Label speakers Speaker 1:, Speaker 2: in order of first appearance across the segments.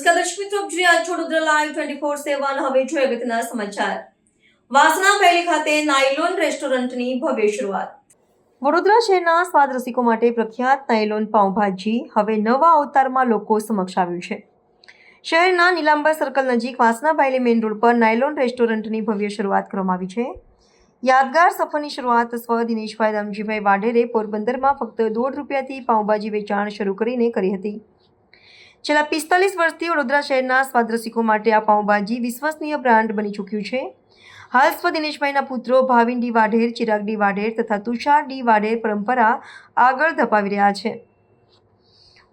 Speaker 1: નમસ્કાર દર્શક મિત્રો જોઈએ. જોઈ રહ્યા લાઈવ ટ્વેન્ટી ફોર સેવન હવે જોઈએ અગત્યના સમાચાર. વાસણા પહેલી ખાતે નાયલોન રેસ્ટોરન્ટની ભવ્ય શરૂઆત. વડોદરા શહેરના સ્વાદ રસિકો માટે પ્રખ્યાત નાયલોન પાઉંભાજી હવે નવા અવતારમાં લોકો સમક્ષ આવ્યું છે. શહેરના નીલાંબર સર્કલ નજીક વાસણા ભાઈલી મેઇન રોડ પર નાયલોન રેસ્ટોરન્ટની ભવ્ય શરૂઆત કરવામાં આવી છે. યાદગાર સફરની શરૂઆત સ્વ દિનેશભાઈ રામજીભાઈ વાઢેરે પોરબંદરમાં ફક્ત દોઢ રૂપિયાથી પાઉંભાજી વેચાણ શરૂ કરીને કરી હતી. છેલ્લા પિસ્તાલીસ વર્ષથી વડોદરા શહેરના સ્વાદ્રસિકો માટે આ પાઉંભાજી વિશ્વસનીય બ્રાન્ડ બની ચૂક્યું છે. હાલ સ્વ દિનેશભાઈના પુત્રો ભાવિન ડી વાઢેર, ચિરાગ ડી વાઢેર તથા તુષાર ડી વાઢેર પરંપરા આગળ ધપાવી રહ્યા છે.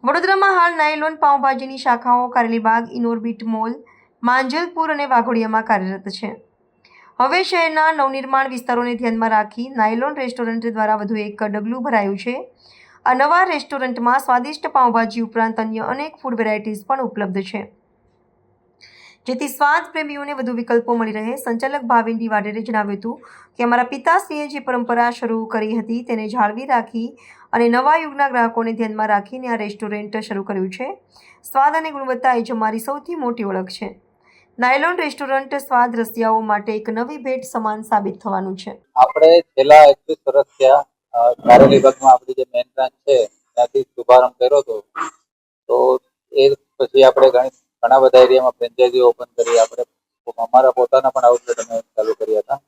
Speaker 1: વડોદરામાં હાલ નાયલોન પાઉંભાજીની શાખાઓ કારેલીબાગ ઇનોરબીટ મોલ, માંજલપુર અને વાઘોડિયામાં કાર્યરત છે. હવે શહેરના નવનિર્માણ વિસ્તારોને ધ્યાનમાં રાખી નાયલોન રેસ્ટોરન્ટ દ્વારા વધુ એક ડગલું ભરાયું છે. આ નવા રેસ્ટોરન્ટમાં સ્વાદિષ્ટ પાઉંભાજી ઉપરાંત અન્ય અનેક ફૂડ વેરાયટીઝ પણ ઉપલબ્ધ છે. જેથી સ્વાદ પ્રેમીઓને વધુ વિકલ્પો મળી રહે, સંચાલક ભાવિન વાડેરે જણાવ્યું હતું કે અમારા પિતાશ્રીએ જે પરંપરા શરૂ કરી હતી તેને જાળવી રાખી અને નવા યુગના ગ્રાહકોને ધ્યાનમાં રાખીને આ રેસ્ટોરન્ટ શરૂ કર્યું છે. સ્વાદ અને ગુણવત્તા એ જ અમારી સૌથી મોટી ઓળખ છે. નાયલોન રેસ્ટોરન્ટ સ્વાદ રસિયાઓ માટે એક નવી ભેટ સમાન સાબિત થવાનું છે.
Speaker 2: આપણે છેલ્લા એકવીસ વર્ષ થયા અ, કારેલી બાગમાં આપણી જે મેઇન બ્રાન્ચ છે ત્યાંથી શુભારંભ કર્યો હતો તો એ પછી આપણે ઘણી બધા એરિયામાં ફ્રેન્ચાઇઝી ઓપન કરી આપણે અમારા પોતાના પણ આઉટલેટ અમે ચાલુ કર્યા હતા.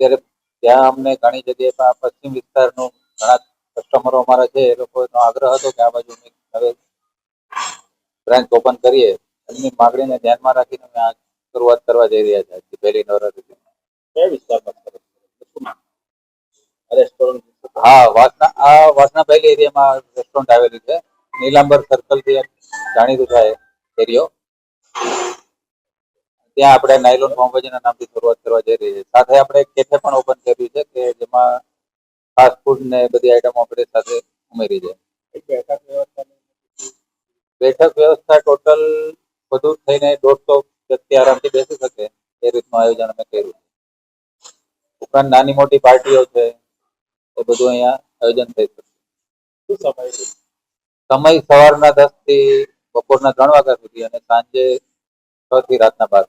Speaker 2: ત્યારે ત્યાં અમને ઘણી જગ્યાએ પશ્ચિમ વિસ્તારનું ઘણા કસ્ટમરો અમારા છે એ લોકોનો આગ્રહ હતો કે આ બાજુ અમે હવે બ્રાન્ચ ઓપન કરીએ. એમની માગણીને ધ્યાનમાં રાખીને અમે આ શરૂઆત કરવા જઈ રહ્યા છે પહેલી નવરાત્રી કયા વિસ્તારમાં? રેસ્ટોરન્ટ હા વાસના આ વાસના પહેલી એરિયામાં રેસ્ટોરન્ટ આવેલી છે. નીલાંબર સર્કલથી જાણીતું થાય એરિયો. ત્યાં આપણે નાયલોન પાઉંભાજીના નામથી શરૂઆત કરવા જઈ રહી છે સાથે આપણે કેફે પણ ઓપન કર્યું છે કે જેમાં ફાસ્ટ ફૂડ ને બધી આઈટમો આપણે સાથે ઉમેરી છે. બેઠક વ્યવસ્થા ટોટલ બધું થઈને દોઢસો વ્યક્તિ આરામથી બેસી શકે એ રીતનું આયોજન અમે કર્યું છે. ઉપરાંત નાની મોટી પાર્ટીઓ છે એ બધું અહીંયા આયોજન થઈ શકે. સમય સવારના દસથી બપોરના ત્રણ વાગ્યા સુધી અને સાંજે છ થી રાતના બાર